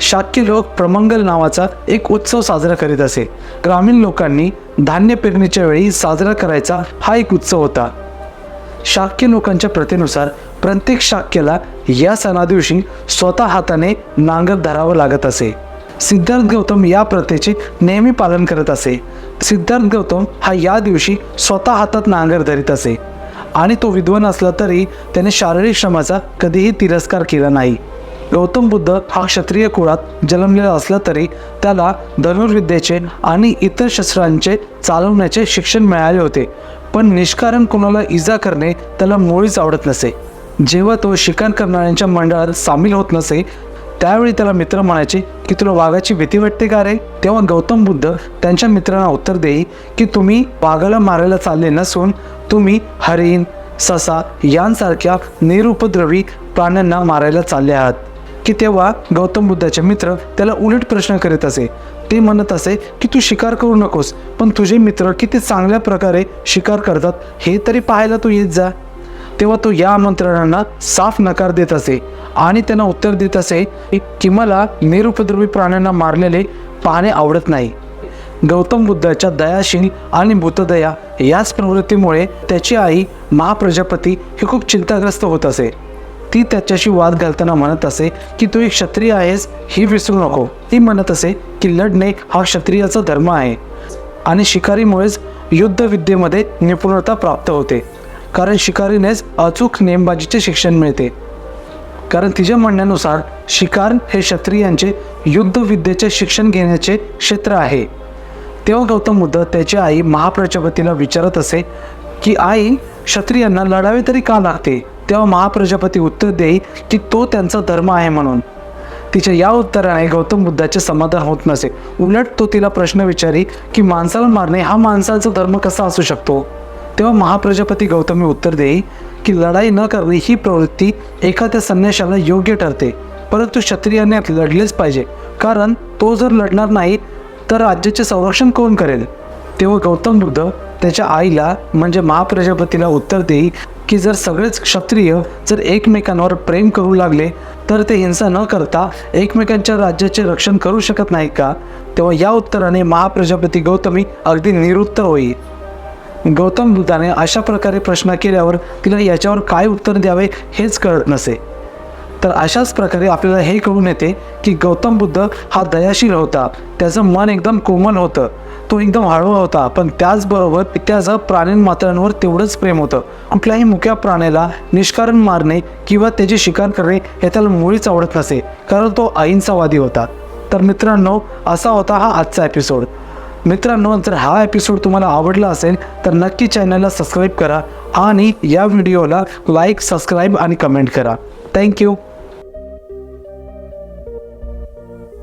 शाक्य लोक प्रमंगल नावाचा एक उत्सव साजरा करीत असे. ग्रामीण लोकांनी धान्य पेरणीच्या वेळी साजरा करायचा हा एक उत्सव होता. शाक्य लोकांच्या प्रथेनुसार प्रत्येक शाक्याला या सणादिवशी स्वतः हाताने नांगर धरावं लागत असे. सिद्धार्थ गौतम या प्रथेचे नेहमी पालन करत असे. सिद्धार्थ गौतम हा या दिवशी स्वतः हातात नांगर धरीत असे. आणि तो विद्वान असला तरी त्याने शारीरिक श्रमाचा कधीही तिरस्कार केला नाही. गौतम बुद्ध हा क्षत्रिय कुळात जन्मलेला असला तरी त्याला धनुर्विद्येचे आणि इतर शस्त्रांचे चालवण्याचे शिक्षण मिळाले होते. पण निष्कारण कोणाला इजा करणे त्याला मुळीच आवडत नसे. जेव्हा तो शिकार करणाऱ्यांच्या मंडळात सामील होत नसे त्यावेळी त्याला मित्र म्हणायचे की तुला वाघाची भीती वाटते का रे? तेव्हा गौतम बुद्ध त्यांच्या मित्रांना उत्तर देई की तुम्ही वाघाला मारायला चालले नसून तुम्ही हरिण ससा यांसारख्या निरुपद्रवी प्राण्यांना मारायला चालले आहात. की तेव्हा गौतम बुद्धाचे मित्र त्याला उलट प्रश्न करीत असे. ते म्हणत असे की तू शिकार करू नकोस पण तुझे मित्र किती चांगल्या प्रकारे शिकार करतात हे तरी पाहायला तू येत जा. तेव्हा तो या आमंत्रणांना साफ नकार देत असे आणि त्यांना उत्तर देत असे की मला निरुपद्रवी प्राण्यांना मारलेले पाहणे आवडत नाही. गौतम बुद्धाच्या दयाशील आणि भूतदया याच प्रवृत्तीमुळे त्याची आई महाप्रजापती ही खूप चिंताग्रस्त होत असे. ती त्याच्याशी वाद घालताना म्हणत असे की तू एक क्षत्रिय आहेस ही विसरू नको. ती म्हणत असे की लढणे हा क्षत्रियाचा धर्म आहे. आणि शिकारीमुळेच युद्धविद्येमध्ये निपुणता प्राप्त होते. कारण शिकारीनेच अचूक नेमबाजीचे शिक्षण मिळते. कारण तिच्या म्हणण्यानुसार शिकार हे क्षत्रियांचे युद्धविद्येचे शिक्षण घेण्याचे क्षेत्र आहे. तेव्हा गौतम बुद्ध त्याची आई महाप्रजापतीला विचारत असे की आई क्षत्रियांना लढावे तरी का लागते? तेव्हा महाप्रजापती उत्तर देई की तो त्यांचा धर्म आहे म्हणून. तिच्या या उत्तराने गौतम बुद्धाचे समाधान होत नसे. उलट तो तिला प्रश्न विचारी की माणसाला मारणे हा माणसाचा धर्म कसा असू शकतो? तेव्हा महाप्रजापती गौतमी उत्तर देई की लढाई न करणे ही प्रवृत्ती एखाद्या संन्याशाला योग्य ठरते. परंतु क्षत्रियाने लढलेच पाहिजे. कारण तो जर लढणार नाही तर राज्याचे संरक्षण कोण करेल? तेव्हा गौतम बुद्ध त्याच्या आईला म्हणजे महाप्रजापतीला उत्तर देई की जर सगळेच क्षत्रिय जर एकमेकांवर प्रेम करू लागले तर ते हिंसा न करता एकमेकांच्या राज्याचे रक्षण करू शकत नाही का? तेव्हा या उत्तराने महाप्रजापती गौतमी अगदी निरुत्तर होई गौतम बुद्धाने अशा प्रकारे प्रश्न केल्यावर तिला याच्यावर काय उत्तर द्यावे हेच कळत नसे. तर अशाच प्रकारे आपल्याला हे कळून येते की गौतम बुद्ध हा दयाशील होता. त्याचं मन एकदम कोमल होतं. तो एकदम हळवा होता पण त्याचबरोबर त्याचं प्राण्यांमात्रांवर तेवढंच प्रेम होतं. कुठल्याही मुक्या प्राण्याला निष्कारण मारणे किंवा त्याची शिकार करणे हे त्याला मुळीच आवडत नसे कारण तो अहिंसावादी होता. तर मित्रांनो असा होता हा आजचा एपिसोड मित्रांनो जर हा एपिसोड तुम्हाला आवडला असेल तर नक्की चॅनलला सबस्क्राईब करा आणि या व्हिडिओला लाईक सबस्क्राईब आणि कमेंट करा. Thank you